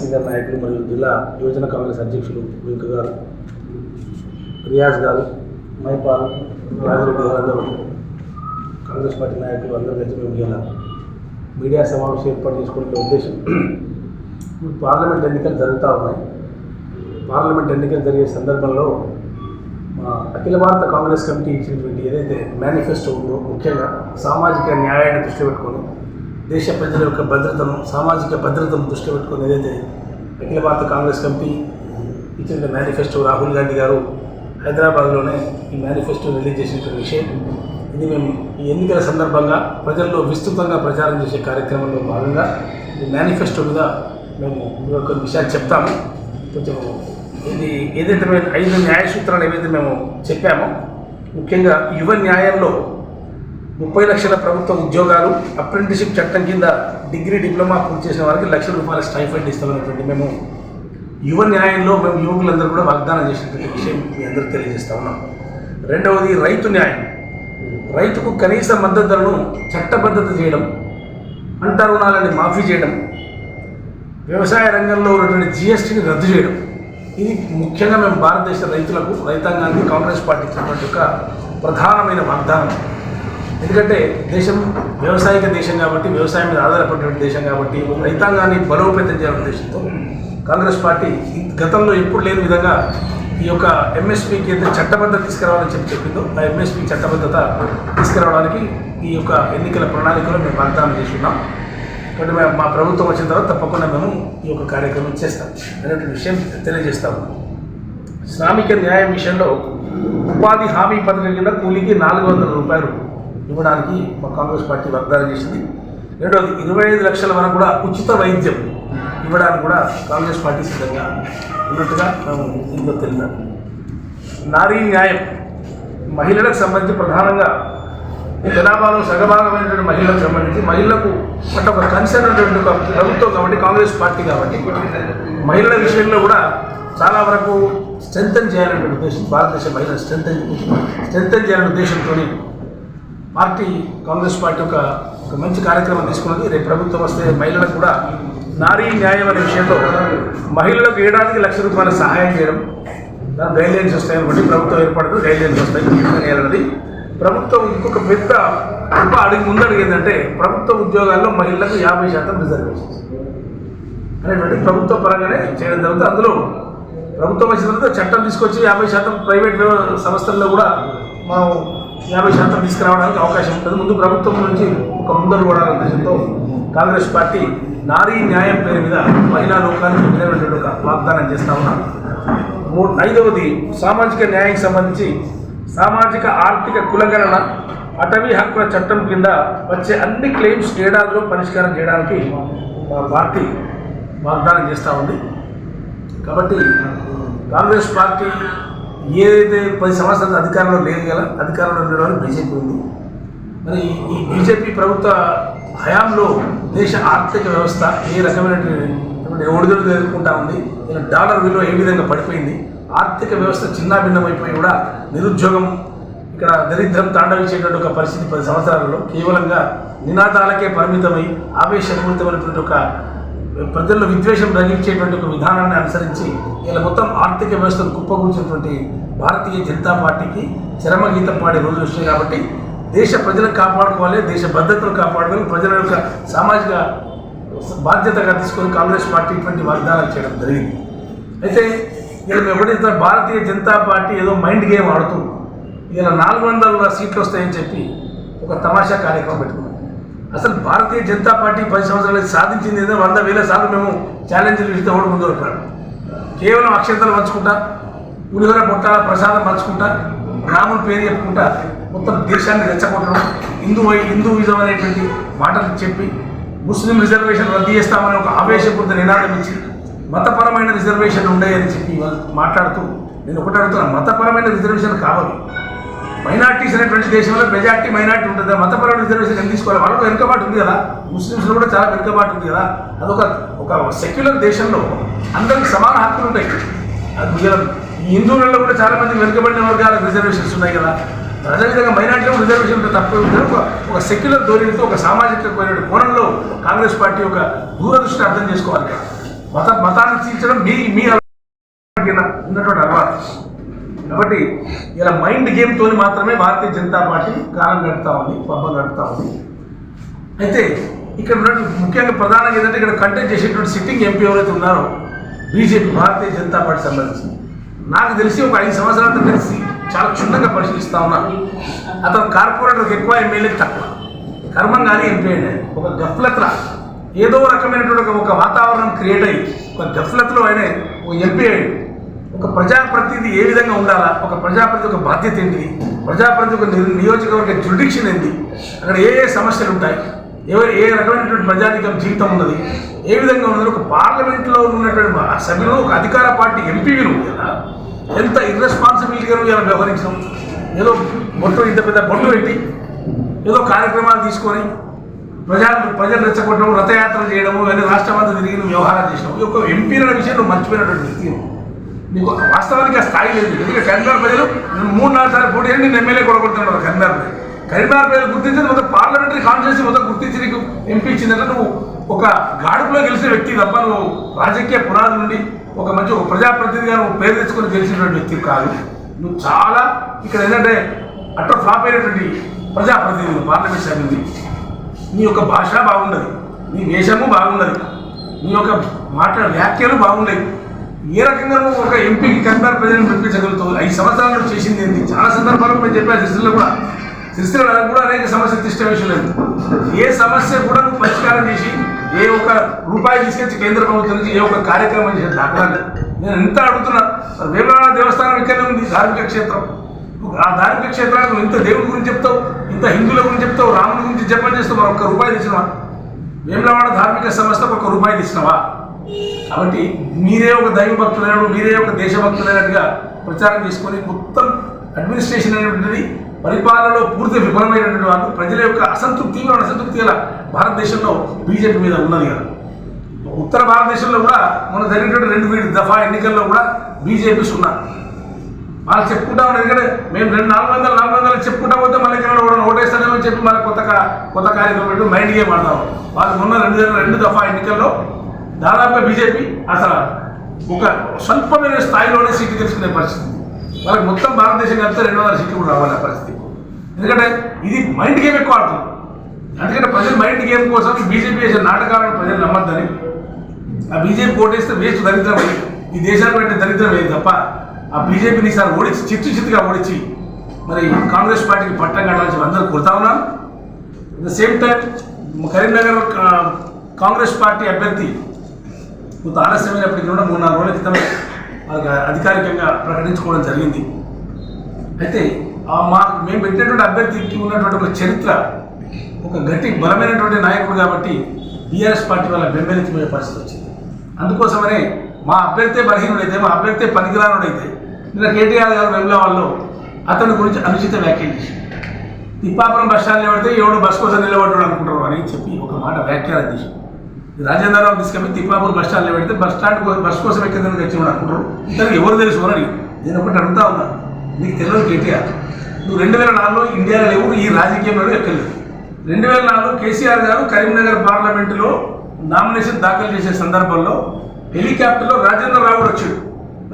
Senior నాయకులు మరియు జిల్లా యువజన కాంగ్రెస్ అధ్యక్షులు వెంక గారు రియాజ్ గారు మైపాల్ రాజరెడ్డి గారు అందరూ కాంగ్రెస్ పార్టీ నాయకులు అందరూ కలిసి మేము ఇలా మీడియా సమావేశం ఏర్పాటు చేసుకునే ఉద్దేశం. ఇప్పుడు పార్లమెంట్ ఎన్నికలు జరుగుతూ ఉన్నాయి. పార్లమెంట్ ఎన్నికలు జరిగే సందర్భంలో అఖిల భారత కాంగ్రెస్ కమిటీ ఇచ్చినటువంటి ఏదైతే మేనిఫెస్టో ఉందో ముఖ్యంగా సామాజిక న్యాయాన్ని దృష్టి పెట్టుకొని దేశ ప్రజల యొక్క భద్రతను సామాజిక భద్రతను దృష్టి పెట్టుకుని ఏదైతే అఖిల భారత కాంగ్రెస్ కమిటీ ఇచ్చిన మేనిఫెస్టో రాహుల్ గాంధీ గారు హైదరాబాద్లోనే ఈ మేనిఫెస్టో రిలీజ్ చేసినటువంటి విషయం ఇది మేము ఈ ఎన్నికల సందర్భంగా ప్రజల్లో విస్తృతంగా ప్రచారం చేసే కార్యక్రమంలో భాగంగా ఈ మేనిఫెస్టో మీద మేము కొన్ని విషయాలు చెప్తాము. కొంచెం ఇది ఏదైతే మేము ఐదు న్యాయ సూత్రాలు ఏవైతే మేము చెప్పామో ముఖ్యంగా యువ న్యాయంలో ముప్పై లక్షల ప్రభుత్వ ఉద్యోగాలు అప్రెంటిషిప్ చట్టం కింద డిగ్రీ డిప్లొమా పూర్తి చేసిన వారికి లక్ష రూపాయల స్టైఫండ్ ఇస్తామనేటువంటి మేము యువ న్యాయంలో మేము యువకులందరూ కూడా వాగ్దానం చేసినటువంటి విషయం మీ అందరికీ తెలియజేస్తా ఉన్నాం. రెండవది రైతు న్యాయం. రైతుకు కనీస మద్దతు ధరను చట్టబద్ధత చేయడం పంట రుణాలని మాఫీ చేయడం వ్యవసాయ రంగంలో ఉన్నటువంటి జిఎస్టీని రద్దు చేయడం ఇది ముఖ్యంగా మేము భారతదేశ రైతులకు రైతాంగానికి కాంగ్రెస్ పార్టీ ఇచ్చినటువంటి ఒక ప్రధానమైన వాగ్దానం. ఎందుకంటే దేశం వ్యవసాయక దేశం కాబట్టి వ్యవసాయం మీద ఆధారపడినటువంటి దేశం కాబట్టి రైతాంగాన్ని బలోపేతం చేయాలనే ఉద్దేశంతో కాంగ్రెస్ పార్టీ గతంలో ఎప్పుడు లేని విధంగా ఈ యొక్క ఎంఎస్పీకి అయితే చట్టబద్ధత తీసుకురావాలని చెప్పి చెప్పిందో ఆ ఎంఎస్పీ చట్టబద్ధత తీసుకురావడానికి ఈ యొక్క ఎన్నికల ప్రణాళికలో మేము వాగ్దానం చేస్తున్నాం. కాబట్టి మేము మా ప్రభుత్వం వచ్చిన తర్వాత తప్పకుండా మేము ఈ యొక్క కార్యక్రమం చేస్తాం అనేటువంటి విషయం తెలియజేస్తాము శ్రామిక న్యాయం విషయంలో ఉపాధి హామీ పథకం కింద కూలీకి నాలుగు వందల రూపాయలు ఇవ్వడానికి మా కాంగ్రెస్ పార్టీ వాగ్దానం చేసింది. రెండోది ఇరవై ఐదు లక్షల వరకు కూడా ఉచిత వైద్యం ఇవ్వడానికి కూడా కాంగ్రెస్ పార్టీ సిద్ధంగా ఉన్నట్టుగా మేము ఇందులో తెలిపాం. నారీ న్యాయం మహిళలకు సంబంధించి ప్రధానంగా జనాభాలో సగభాగమైనటువంటి మహిళలకు సంబంధించి మహిళలకు అంటే ఒక కన్సర్న్ ఉన్నటువంటి ఒక ప్రభుత్వం కాబట్టి కాంగ్రెస్ పార్టీ కాబట్టి మహిళల విషయంలో కూడా చాలా వరకు స్ట్రెంగ్తన్ చేయాలనే ఉద్దేశం భారతదేశ మహిళ స్ట్రెంగ్తన్ స్ట్రెంగ్తన్ చేయాలనే ఉద్దేశంతో పార్టీ కాంగ్రెస్ పార్టీ ఒక ఒక మంచి కార్యక్రమం తీసుకున్నది. రేపు ప్రభుత్వం వస్తే మహిళలకు కూడా నారీ న్యాయం అనే విషయంలో మహిళలకు ఏడాదికి లక్ష రూపాయల సహాయం చేయడం. దాని గైడ్ లైన్స్ వస్తాయి అనుకోండి. ప్రభుత్వం ఏర్పడుతుంది రైల్ లైన్స్ వస్తాయి చేయాలన్నది ప్రభుత్వం ఇంకొక పెద్ద ఉప అడిగి ముందు అడిగిందంటే ప్రభుత్వ ఉద్యోగాల్లో మహిళలకు యాభై శాతం రిజర్వేషన్స్ అనేటువంటి ప్రభుత్వ పరంగానే చేయడం జరుగుతుంది. అందులో ప్రభుత్వం వచ్చిన తర్వాత చట్టం తీసుకొచ్చి యాభై శాతం ప్రైవేట్ సంస్థల్లో కూడా మనం యాభై శాతం తీసుకురావడానికి అవకాశం ఉంటుంది. ముందు ప్రభుత్వం నుంచి ఒక ముందరు కూడా ఉద్దేశంతో కాంగ్రెస్ పార్టీ నారీ న్యాయం పేరు మీద మహిళా లోకానికి వినటువంటి ఒక వాగ్దానం చేస్తా ఉన్నాం. మూడు ఐదవది సామాజిక న్యాయానికి సంబంధించి సామాజిక ఆర్థిక కులగణన అటవీ హక్కుల చట్టం కింద వచ్చే అన్ని క్లెయిమ్స్ ఏడాదిలో పరిష్కారం చేయడానికి మా పార్టీ వాగ్దానం చేస్తూ ఉంది. కాబట్టి కాంగ్రెస్ పార్టీ ఏదైతే పది సంవత్సరాల అధికారంలో లేదు కదా అధికారంలో ఉండడం బీజేపీ ఉంది. మరి ఈ బీజేపీ ప్రభుత్వ హయాంలో దేశ ఆర్థిక వ్యవస్థ ఏ రకమైనటువంటి ఒడిదుడుకు ఎదుర్కొంటా ఉంది డాలర్ విలువ ఏ విధంగా పడిపోయింది ఆర్థిక వ్యవస్థ చిన్నాభిన్నమైపోయి కూడా నిరుద్యోగం ఇక్కడ దరిద్రం తాండవించేటువంటి ఒక పరిస్థితి పది సంవత్సరాలలో కేవలంగా నినాదాలకే పరిమితమై ఆవేశపూరితమైనటువంటి ఒక ప్రజల్లో విద్వేషం రగిల్చేటువంటి ఒక విధానాన్ని అనుసరించి ఇలా మొత్తం ఆర్థిక వ్యవస్థను కుప్పకూల్చినటువంటి భారతీయ జనతా పార్టీకి చరమగీతం పాడే రోజులు వచ్చినాయి కాబట్టి దేశ ప్రజలను కాపాడుకోవాలి దేశ భద్రతను కాపాడుకోవాలి ప్రజల యొక్క సామాజిక బాధ్యతగా తీసుకొని కాంగ్రెస్ పార్టీ ఇటువంటి వాగ్దానాలు చేయడం జరిగింది. అయితే ఇలా మేము ఎప్పుడైతే భారతీయ జనతా పార్టీ ఏదో మైండ్ గేమ్ ఆడుతూ ఇలా నాలుగు వందల సీట్లు వస్తాయని చెప్పి ఒక తమాషా కార్యక్రమం పెట్టుకున్నాం. అసలు భారతీయ జనతా పార్టీ పది సంవత్సరాలు సాధించింది ఏదో వంద వేల సార్లు మేము ఛాలెంజ్లు ఇస్తే ఓడి ముందు వస్తున్నాడు కేవలం అక్షంతలు పంచుకుంటా పులిహోర పొట్టాల ప్రసాదం పంచుకుంటా రాముని పేరు చెప్పుకుంటా మొత్తం దేశాన్ని రెచ్చగొట్టడం హిందూ హిందూయిజం అనేటువంటి మాటలు చెప్పి ముస్లిం రిజర్వేషన్ రద్దు చేస్తామని ఒక ఆవేశపూరిత నినాదం ఇచ్చి మతపరమైన రిజర్వేషన్ ఉండేయని చెప్పి మాట్లాడుతూ నేను ఒకటి అడుగుతున్నా మతపరమైన రిజర్వేషన్ కావాలి. మైనార్టీస్ అనేటువంటి దేశంలో మెజార్టీ మైనార్టీ ఉంటుంది? మతపరమైన రిజర్వేషన్ ఎందుకు తీసుకోవాలి? వాళ్ళకు వెనుకబాటు ఉంది కదా. ముస్లిమ్స్లో కూడా చాలా వెనుకబాటు ఉంది కదా. అదొక ఒక సెక్యులర్ దేశంలో అందరికి సమాన హక్కులు ఉంటాయి. అది ఈ హిందువులలో కూడా చాలా మంది వెనుకబడిన వర్గాలకు రిజర్వేషన్స్ ఉన్నాయి కదా. అదేవిధంగా మైనార్టీలో రిజర్వేషన్ తప్ప ఉంటుంది. ఒక ఒక సెక్యులర్ ధోరణితో ఒక సామాజిక కోణంలో కాంగ్రెస్ పార్టీ ఒక దూరదృష్టిని అర్థం చేసుకోవాలి మత మతాన్ని తీర్చడం మీ మీ ఉన్నటువంటి అలవాటు. కాబట్టి ఇలా మైండ్ గేమ్తో మాత్రమే భారతీయ జనతా పార్టీ కాలం గడుపుతా ఉంది పబ్బం గడుపుతా ఉంది. అయితే ఇక్కడ ఉన్నటువంటి ముఖ్యంగా ప్రధానంగా ఏంటంటే ఇక్కడ కంటెంట్ చేసేటువంటి సిట్టింగ్ ఎంపీ ఎవరైతే ఉన్నారో బీజేపీ భారతీయ జనతా పార్టీ సంబంధించి. నాకు తెలిసి ఒక ఐదు సంవత్సరాలతో కలిసి చాలా క్షుణ్ణంగా పరిశీలిస్తా ఉన్నాను అతను కార్పొరేటర్కి ఎక్కువ ఎమ్మెల్యే తక్కువ. కర్మం కానీ ఎంపీ ఒక గఫ్లత్ర ఏదో రకమైనటువంటి ఒక- ఒక వాతావరణం క్రియేట్ అయ్యి ఒక గఫ్లత్లో ఆయన ఒక ఎంపీ అయ్యాడు. ఒక ప్రజాప్రతినిధి ఏ విధంగా ఉండాలా? ఒక ప్రజాప్రతి ఒక బాధ్యత ఏంటి ప్రజాప్రతి ఒక నిర్- నియోజకవర్గ జ్యుడిక్షన్ ఏంటి అక్కడ ఏ ఏ సమస్యలు ఉంటాయి? ఎవరు ఏ రకమైనటువంటి ప్రజాధిక జీవితం ఉన్నది? ఏ విధంగా ఉన్నది? ఒక పార్లమెంట్లో ఉన్నటువంటి సభ్యులు ఒక అధికార పార్టీ ఎంపీలు కదా ఎంత ఇర్రెస్పాన్సిబిలిటీగా ఇలా వ్యవహరించడం ఏదో బొట్టు ఇంత పెద్ద బొట్టు పెట్టి ఏదో కార్యక్రమాలు తీసుకొని ప్రజా ప్రజలు రెచ్చగొట్టడం రథయాత్రలు చేయడము ఇవన్నీ రాష్ట్రమంతా తిరిగి వ్యవహారం వ్యవహారాలు చేసినావు ఈ యొక్క ఎంపీల విషయం నువ్వు మర్చిపోయినటువంటి వ్యక్తి నీకు వాస్తవానికి ఆ స్థాయి లేదు. ఎందుకంటే కరీంనగర్ ప్రజలు మూడు నాలుగు సార్లు పోటీ అని నేను ఎమ్మెల్యే కొడగొడుతున్నాడు కరీంనగర్ ప్రజలు. కరీంనగర్ ప్రజలు గుర్తించింది మొత్తం పార్లమెంటరీ కాన్స్టిట్యూన్సీ మొత్తం గుర్తించి నీకు ఎంపీ ఇచ్చిందంటే నువ్వు ఒక గాడుపులో గెలిచిన వ్యక్తి తప్ప నువ్వు రాజకీయ పునాది నుండి ఒక మంచి ఒక ప్రజాప్రతినిధిగా నువ్వు పేరు తెచ్చుకొని గెలిచినటువంటి వ్యక్తి కాదు. నువ్వు చాలా ఇక్కడ ఏంటంటే అట్ట ఫ్లాప్ అయినటువంటి ప్రజాప్రతినిధులు పార్లమెంట్ సభ్యులు నీ యొక్క భాష బాగున్నది నీ వేషము బాగున్నది నీ యొక్క మాట్లాడే వ్యాఖ్యలు బాగున్నాయి ఏ రకంగా నువ్వు ఒక ఎంపీకి కరీంనగర్ ప్రజలను మెప్పించగలుగుతావు ఐదు సంవత్సరాలు చేసింది ఏంటి చాలా సందర్భాల్లో మేము చెప్పాను సిరిసిల్లో కూడా. సిరిసిల్లో కూడా అనేక సమస్యలు తిష్ట విషయం లేదు. ఏ సమస్య కూడా నువ్వు పరిష్కారం చేసి ఏ ఒక్క రూపాయి తీసుకొచ్చి కేంద్ర ప్రభుత్వం నుంచి ఏ ఒక్క కార్యక్రమం చేసి దాఖలా నేను ఎంత అడుగుతున్నా మరి వేమనాథ దేవస్థానం ఇక్కడనే ఉంది ధార్మిక క్షేత్రం. ఆ ధార్మిక క్షేత్రానికి నువ్వు ఇంత దేవుడి గురించి చెప్తావు ఇంత హిందువుల గురించి చెప్తావు రాముడి గురించి జపం చేస్తావు మరి ఒక్క రూపాయి తీసినవా? వేమలవాడ ధార్మిక సంస్థకు ఒక రూపాయి తీసినవా? కాబట్టి మీరే ఒక దైవభక్తులైనడు మీరే ఒక దేశభక్తులైనట్టుగా ప్రచారం చేసుకొని మొత్తం అడ్మినిస్ట్రేషన్ అనేటువంటిది పరిపాలనలో పూర్తి విఫలమైనటువంటి వాళ్ళు ప్రజల యొక్క అసంతృప్తి అసంతృప్తి గల భారతదేశంలో బీజేపీ మీద ఉన్నది కదా. ఉత్తర భారతదేశంలో కూడా మన జరిగినటువంటి రెండు వీడి దఫా ఎన్నికల్లో కూడా బీజేపీ సున్నా. వాళ్ళు చెప్పుకుంటా ఉన్నారు ఎందుకంటే మేము రెండు నాలుగు వందలు నాలుగు వందలు చెప్పుకుంటా పోతే మళ్ళీ ఇక్కడ కూడా ఓటేస్తానేమని చెప్పి మళ్ళీ కొత్త కొత్త కార్యక్రమం పెట్టి మైండ్ గేమ్ ఆడతాం వాళ్ళు మొన్న రెండు వేల రెండు దఫా ఎన్నికల్లో దాదాపుగా బీజేపీ అసలు ఒక స్వల్పమైన స్థాయిలోనే సీట్లు తెలుసుకునే పరిస్థితి. వాళ్ళకి మొత్తం భారతదేశం కలిపితే రెండు వందల సీట్లు కూడా రావాలి ఆ పరిస్థితి. ఎందుకంటే ఇది మైండ్ గేమ్ ఎక్కువ ఆడుతుంది. అందుకంటే ప్రజలు మైండ్ గేమ్ కోసం బీజేపీ చేసే నాటకాలను ప్రజలు నమ్మద్దని ఆ బీజేపీ ఓటేస్తే వేస్ట్ దరిద్రం ఈ దేశానికి పెట్టే దరిద్రం ఏది తప్ప ఆ బీజేపీని ఈసారి ఓడించి చిత్తు చిత్తుగా ఓడించి మరి కాంగ్రెస్ పార్టీకి పట్టం కట్టాల్సి అందరూ కొడతా ఉన్నారు at the same time Karimnagar Congress party అభ్యర్థి కొంత ఆలస్యమైనప్పటికీ కూడా మూడు నాలుగు రోజుల క్రితమే వాళ్ళకి అధికారికంగా ప్రకటించుకోవడం జరిగింది. అయితే మా మేము పెట్టినటువంటి అభ్యర్థికి ఉన్నటువంటి ఒక చరిత్ర ఒక గట్టి బలమైనటువంటి నాయకుడు కాబట్టి బీఆర్ఎస్ పార్టీ వాళ్ళ బెంబెలెత్తిపోయే పరిస్థితి వచ్చింది. అందుకోసమనే మా అభ్యర్థి బలహీనుడైతే మా అభ్యర్థి పనికిరానుడైతే నిన్న కేటీఆర్ గారు వెంబల వాళ్ళు అతని గురించి అనుచిత వ్యాఖ్యలు చేసి తిప్పాపురం బస్ స్టాండ్ నిలబడితే ఎవడు బస్ కోసం నిలబడ్డాడు అనుకుంటారు అని చెప్పి ఒక మాట వ్యాఖ్యానం చేసి రాజేంద్రరావు తీసుకెళ్ళి తిప్పాపూర్ బస్ స్టాండ్లో పెడితే బస్ స్టాండ్ బస్ కోసం ఎక్కేందుకు వచ్చినాడు అనుకుంటారు? ఇతనికి ఎవరు తెలుసు అని నేను ఒకటి అడుగుతా ఉన్నా. నీకు తెలియదు కేటీఆర్. నువ్వు రెండు వేల నాలుగులో ఇండియాలో లేవు ఈ రాజకీయంలో ఎక్కలేదు రెండు వేల నాలుగు కేసీఆర్ గారు కరీంనగర్ పార్లమెంటులో నామినేషన్ దాఖలు చేసే సందర్భంలో హెలికాప్టర్లో రాజేంద్ర రావు కూడా వచ్చాడు.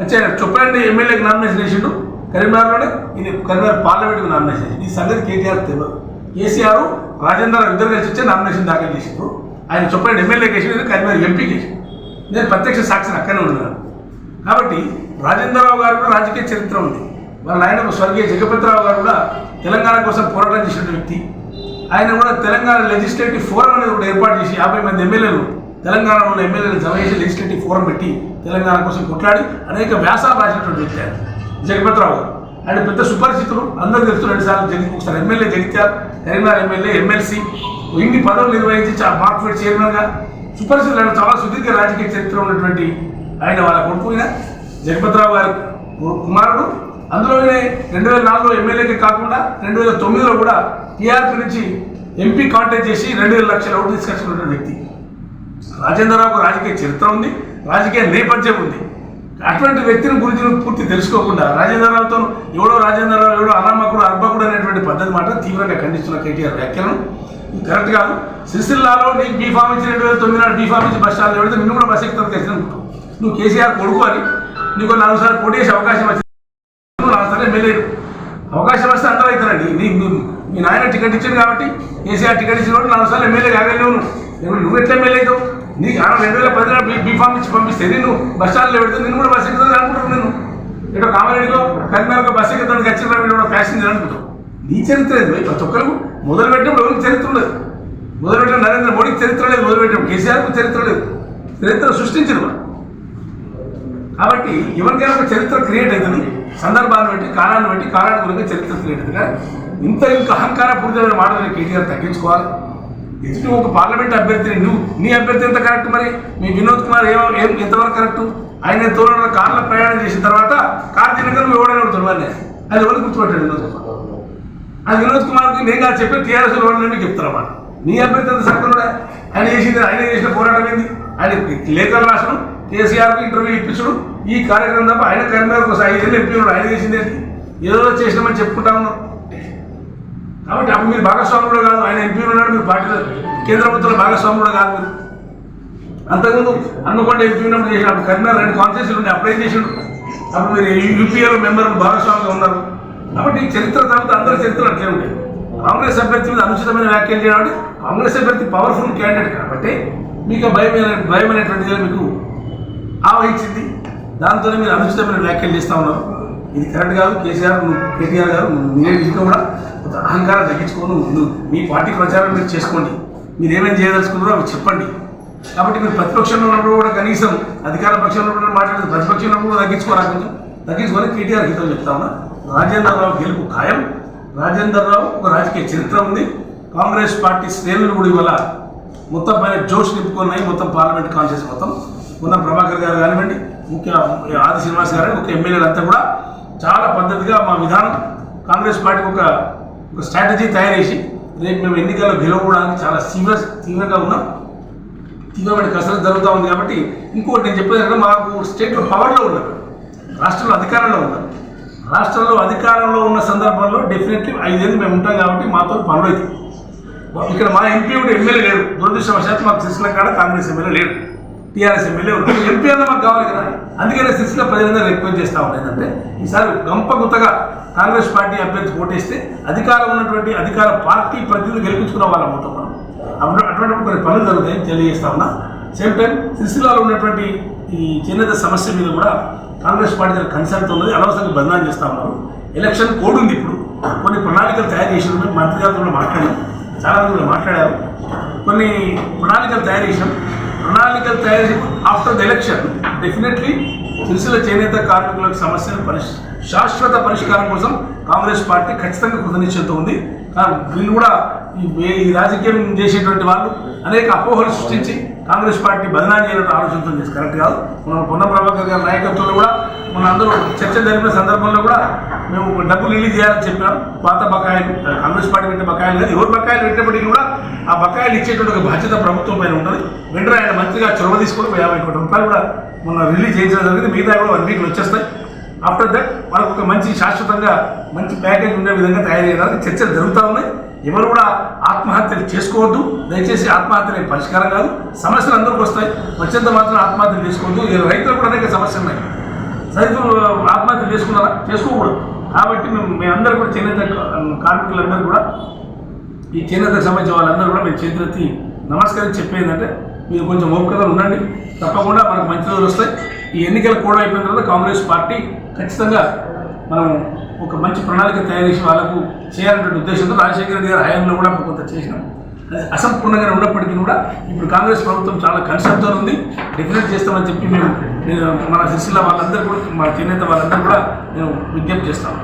వచ్చాడు చొప్పండి ఎమ్మెల్యేకి నామినేషన్ చేసిండు కరీంనగర్లోనే ఇది కరీంనగర్ పార్లమెంట్కి నామినేషన్ చేసిండు ఈ సంగతి కేటీఆర్ తెలియదు. కేసీఆర్ రాజేంద్ర ఇద్దరు కలిసి వచ్చి నామినేషన్ దాఖలు చేసిండ్రు. ఆయన చొప్పని MLA case Karimnagar MP case. నేను ప్రత్యక్ష సాక్షిని అక్కడే ఉన్నాను. కాబట్టి రాజేంద్రరావు గారు కూడా రాజకీయ చరిత్ర ఉంది. వాళ్ళ ఆయన స్వర్గీయ జగపతిరావు గారు కూడా తెలంగాణ కోసం పోరాటం చేసిన వ్యక్తి. ఆయన కూడా తెలంగాణ లెజిస్లేటివ్ ఫోరం అనేది కూడా ఏర్పాటు చేసి యాభై మంది ఎమ్మెల్యేలు తెలంగాణలో ఉన్న ఎమ్మెల్యేలు జమ చేసి లెజిస్లేటివ్ ఫోరం పెట్టి తెలంగాణ కోసం కొట్లాడి అనేక వ్యాసాలు రాసినటువంటి వ్యక్తి ఆయన జగపతిరావు గారు. ఆయన పెద్ద సుపరిచితులు. అందరూ తెలుస్తున్నారు సార్ సార్లు ఒకసారి MLA Jagtial Karimnagar MLA MLC. ఇన్ని పదవులు నిర్వహించి చా- మార్కెట్ చైర్మన్గా సుపరిచితులు ఆయన చాలా సుదీర్ఘ రాజకీయ చరిత్ర ఉన్నటువంటి ఆయన వాళ్ళ కొడుకున జగపతిరావు గారి కు- కుమారుడు. అందులోనే రెండు వేల నాలుగులో ఎమ్మెల్యేకి కాకుండా రెండు వేల తొమ్మిదిలో కూడా టీఆర్పీ నుంచి ఎంపీ కాంటాక్ట్ చేసి రెండు వేల లక్షల ఓటు తీసుకొచ్చుకున్నటువంటి వ్యక్తి. రాజేంద్రరావుకు రాజకీయ చరిత్ర ఉంది రాజకీయ నేపథ్యం ఉంది. అటువంటి వ్యక్తిని గురించి పూర్తి తెలుసుకోకుండా రాజేంద్రరావుతో ఎవడో రాజేంద్రరావు ఎవడో అనామకుడు అర్భకుడు అనేటువంటి పద్ధతి మాట తీవ్రంగా ఖండిస్తున్న కేటీఆర్ వ్యాఖ్యలను కరెక్ట్ కాదు సిరిసిల్లాలో నీకు బీఫామ్ ఇచ్చి రెండు వేల తొమ్మిది నాడు బీఫామ్ ఇచ్చి బస్ స్టాండ్ పెడితే నిన్ను కూడా బస్ ఎక్కుతాను తెచ్చినట్టు నువ్వు కేసీఆర్ కొడుకు అని నీకు నాలుగు సార్లు పోటీ చేసే అవకాశం వచ్చింది. నువ్వు నాలుగు సార్లు ఎమ్మెల్యే అవకాశం వస్తే అందరూ అవుతారండి. నీ నీ- మీ నాయన టికెట్ ఇచ్చింది కాబట్టి కేసీఆర్ టికెట్ ఇచ్చిన నాలుగు సార్లు ఎమ్మెల్యే కాగలేవు నువ్వు. నువ్వు ఎట్లా ఎమ్మెల్యే అవుతావు? నీకు ఆ రెండు వేల పది నాడు బీఫామ్ ఇచ్చి పంపిస్తే నేను బస్ స్టాండ్లో పెడితే నేను కూడా బస్ ఎక్కుతుంది అనుకుంటాను నేను ఇక్కడ కామారెడ్డిలో కరీంనగర్లో బస్ ఎక్కుతానికి వచ్చిన వీడు కూడా ప్యాసింజర్ అనుకుంటావు నీ చరిత్ర ప్రతి ఒక్కరు మొదలు పెట్టడం ఎవరికి చరిత్ర లేదు మొదలు పెట్టడం నరేంద్ర మోడీకి చరిత్ర లేదు మొదలు పెట్టడం కేసీఆర్కు చరిత్ర లేదు. చరిత్ర సృష్టించిన కాబట్టి ఎవరికైనా ఒక చరిత్ర క్రియేట్ అవుతుంది. సందర్భాన్ని బట్టి కాలాన్ని బట్టి కాలాన్ని గురించి చరిత్ర క్రియేట్ అవుతుంది. కానీ ఇంత ఇంత అహంకారపూరితమైన మాటలు కేటీఆర్ తగ్గించుకోవాలి. ఎదుటి ఒక పార్లమెంట్ అభ్యర్థిని నువ్వు నీ అభ్యర్థి ఎంత కరెక్ట్ మరి? మీ వినోద్ కుమార్ ఏమో ఏం ఎంతవరకు కరెక్ట్? ఆయన తోడు కార్లో ప్రయాణం చేసిన తర్వాత కార్ తినక నువ్వు ఎవడైనా ఒకడు అది ఎవరు గుర్తుపెట్టాడు వినోద్ కుమార్? ఆ వినోద్ కుమార్కి నేను కాదు చెప్పి టీఆర్ఎస్ వాళ్ళని చెప్తారన్నమాట నీ అభ్యర్థి అంత సర్కులుడా ఆయన చేసింది ఆయన చేసిన పోరాటం ఏంది? ఆయన లేఖలు రాసడం కేసీఆర్కు ఇంటర్వ్యూ ఇప్పించడం. ఈ కార్యక్రమం తప్ప ఆయన కరీంనగర్ కోసం ఐదేళ్ళు ఎంపీ ఆయన చేసింది ఏంటి? ఏదో చేసినామని చెప్పుకుంటా ఉన్నాం. కాబట్టి అప్పుడు మీరు భాగస్వాములు కాదు. ఆయన ఎంపీ ఉన్నాడు మీరు పార్టీలో కేంద్ర ప్రభుత్వంలో భాగస్వాములు కాదు మీరు. అంతకుముందు హన్మకొండ ఎంపీ ఉన్నప్పుడు చేసిన అప్పుడు కరీంనగర్ రెండు కాన్స్టిట్యూన్సీలు ఉండే అప్పుడేం చేసిండు? అప్పుడు మీరు యూపీఏలో మెంబర్ భాగస్వామిగా ఉన్నారు. కాబట్టి చరిత్ర తర్వాత అందరి చరిత్రలు అట్లే ఉంటాయి. కాంగ్రెస్ అభ్యర్థి మీద అనుచితమైన వ్యాఖ్యలు చేయడం కాంగ్రెస్ అభ్యర్థి పవర్ఫుల్ క్యాండిడేట్ కాబట్టి మీకు భయం భయం అనేటువంటిది మీకు ఆవహించింది. దాంతోనే మీరు అనుచితమైన వ్యాఖ్యలు చేస్తా ఉన్నారు. ఇది కరెక్ట్ కాదు. కేసీఆర్ కేటీఆర్ గారు మీరే కూడా కొంత అహంకారం తగ్గించుకోను ముందు మీ పార్టీ ప్రచారం మీరు చేసుకోండి. మీరు ఏమేమి చేయదలుచుకున్నారో అవి చెప్పండి. కాబట్టి మీరు ప్రతిపక్షంలో ఉన్నప్పుడు కూడా కనీసం అధికార పక్షంలో ఉన్నప్పుడు మాట్లాడితే ప్రతిపక్షంలో ఉన్నప్పుడు కూడా తగ్గించుకోరా కొంచెం? తగ్గించుకొని కేటీఆర్ హితం చెప్తా ఉన్నా. రాజేందర్ రావు గెలుపు ఖాయం. రాజేందర్ రావు ఒక రాజకీయ చరిత్ర ఉంది. కాంగ్రెస్ పార్టీ శ్రేణులు కూడా ఇవాళ మొత్తం పైన జోష్ నింపుకున్నాయి. మొత్తం పార్లమెంట్ కాన్షియస్ మొత్తం. ఉన్న ప్రభాకర్ గారు కానివ్వండి ముఖ్య ఆది శ్రీనివాస్ గారు ఒక ఎమ్మెల్యేలు అంతా కూడా చాలా పద్ధతిగా మా విధానం కాంగ్రెస్ పార్టీకి ఒక ఒక స్ట్రాటజీ తయారు చేసి రేపు మేము ఎన్నికల్లో గెలవడానికి చాలా తీవ్ర తీవ్రంగా ఉన్నాం. తీవ్రమైన కసరత్తు జరుగుతూ ఉంది కాబట్టి ఇంకోటి నేను చెప్పేది మాకు స్టేట్లో పవర్లో ఉన్నారు. రాష్ట్రంలో అధికారంలో ఉన్నారు. రాష్ట్రంలో అధికారంలో ఉన్న సందర్భంలో డెఫినెట్లీ ఐదేళ్ళు మేము ఉంటాం కాబట్టి మాతో పనులు అవుతాయి ఇక్కడ మా ఎంపీ కూడా ఎమ్మెల్యే లేడు. దురదృష్టవశాత్తు మాకు సిరిసిల్ల కాడ కాంగ్రెస్ ఎమ్మెల్యే లేడు. టీఆర్ఎస్ ఎమ్మెల్యే ఉన్నాడు. ఎంపీ అన్న మాకు కావాలి కదా. అందుకనే సిరిసిల్ల ప్రజలందరూ రిక్వెస్ట్ చేస్తా ఉండేదంటే ఈసారి గంప గుత్తగా కాంగ్రెస్ పార్టీ అభ్యర్థి ఓటేస్తే అధికారం ఉన్నటువంటి అధికార పార్టీ ప్రతినిధులు గెలిపించుకున్న వాళ్ళ మొత్తం మనం. అప్పుడు అటువంటి కొన్ని పనులు జరుగుతాయని తెలియజేస్తా ఉన్నా. సేమ్ టైం సిరిసిల్లాలో ఉన్నటువంటి ఈ చేనేత సమస్య మీద కూడా కాంగ్రెస్ పార్టీ దగ్గర కన్సల్ట్ ఉన్నది అనవసరంగా బదనాం చేస్తా ఉన్నారు. ఎలక్షన్ కోడ్ ఉంది ఇప్పుడు. కొన్ని ప్రణాళికలు తయారు చేసిన ఉన్నాయి మంత్రి గారితో కూడా మాట్లాడారు. చాలా మంది కూడా మాట్లాడారు. కొన్ని ప్రణాళికలు తయారు చేసాం ప్రణాళికలు తయారు చేసి after the election definitely Sircilla చేనేత కార్మికులకు సమస్యను పరిష్ శాశ్వత పరిష్కారం కోసం కాంగ్రెస్ పార్టీ ఖచ్చితంగా కృతనిశ్చయంతో ఉంది. కానీ వీళ్ళు కూడా ఈ రాజకీయం చేసేటువంటి వాళ్ళు అనేక అపోహలు సృష్టించి కాంగ్రెస్ పార్టీ బదనాం చేయడం ఆలోచనతో చేసి కరెక్ట్ కాదు. మన పొన్న ప్రభాకర్ గారి నాయకత్వంలో కూడా మన అందరూ చర్చ జరిపిన సందర్భంలో కూడా మేము డబ్బులు రిలీజ్ చేయాలని చెప్పాం. పాత బకాయిలు కాంగ్రెస్ పార్టీ పెట్టిన బకాయిలు కాదు ఎవరు బకాయిలు పెట్టినప్పటికీ కూడా ఆ బకాయిలు ఇచ్చేటువంటి ఒక బాధ్యత ప్రభుత్వం పైన ఉంటుంది. వెంటనే ఆయన మంత్రిగా చొరవ తీసుకొని యాభై కోట్ల రూపాయలు కూడా మొన్న రిలీజ్ చేయించడం జరిగింది. మిగతా కూడా వన్ వీక్లు వచ్చేస్తాయి. ఆఫ్టర్ దట్ మనకు ఒక మంచి శాశ్వతంగా మంచి ప్యాకేజ్ ఉండే విధంగా తయారు చేయడానికి చర్చలు జరుగుతూ ఉన్నాయి. ఎవరు కూడా ఆత్మహత్యలు చేసుకోవద్దు. దయచేసి ఆత్మహత్యలు పరిష్కారం కాదు. సమస్యలు అందరికీ వస్తాయి. వచ్చేంత మాత్రం ఆత్మహత్యలు చేసుకోవద్దు. రైతులకు కూడా అనేక సమస్యలు ఉన్నాయి. రైతులు ఆత్మహత్యలు చేసుకున్నారా? చేసుకోకూడదు. కాబట్టి మేము మేమందరూ కూడా చేనేత కార్మికులందరూ కూడా ఈ చేనేతకు సంబంధించిన వాళ్ళందరూ కూడా మేము చేతులెత్తి నమస్కారం చెప్పేందంటే మీరు కొంచెం ఓపికగా ఉండండి. తప్పకుండా మనకు మంచి రోజులు వస్తాయి. ఈ ఎన్నికలు కూడా అయిపోయిన తర్వాత కాంగ్రెస్ పార్టీ ఖచ్చితంగా మనం ఒక మంచి ప్రణాళిక తయారు చేసి వాళ్ళకు చేయాలనే ఉద్దేశంతో రాజశేఖర రెడ్డి గారి హయాంలో కూడా కొంత చేసినాం. అది అసంపూర్ణంగానే ఉన్నప్పటికీ కూడా ఇప్పుడు కాంగ్రెస్ ప్రభుత్వం చాలా కన్సెప్ట్తో ఉంది. డెఫినెట్ చేస్తామని చెప్పి మేము నేను మన సిరిసిల్ల వాళ్ళందరూ కూడా మా చేనేత వాళ్ళందరూ కూడా నేను విజ్ఞప్తి చేస్తాను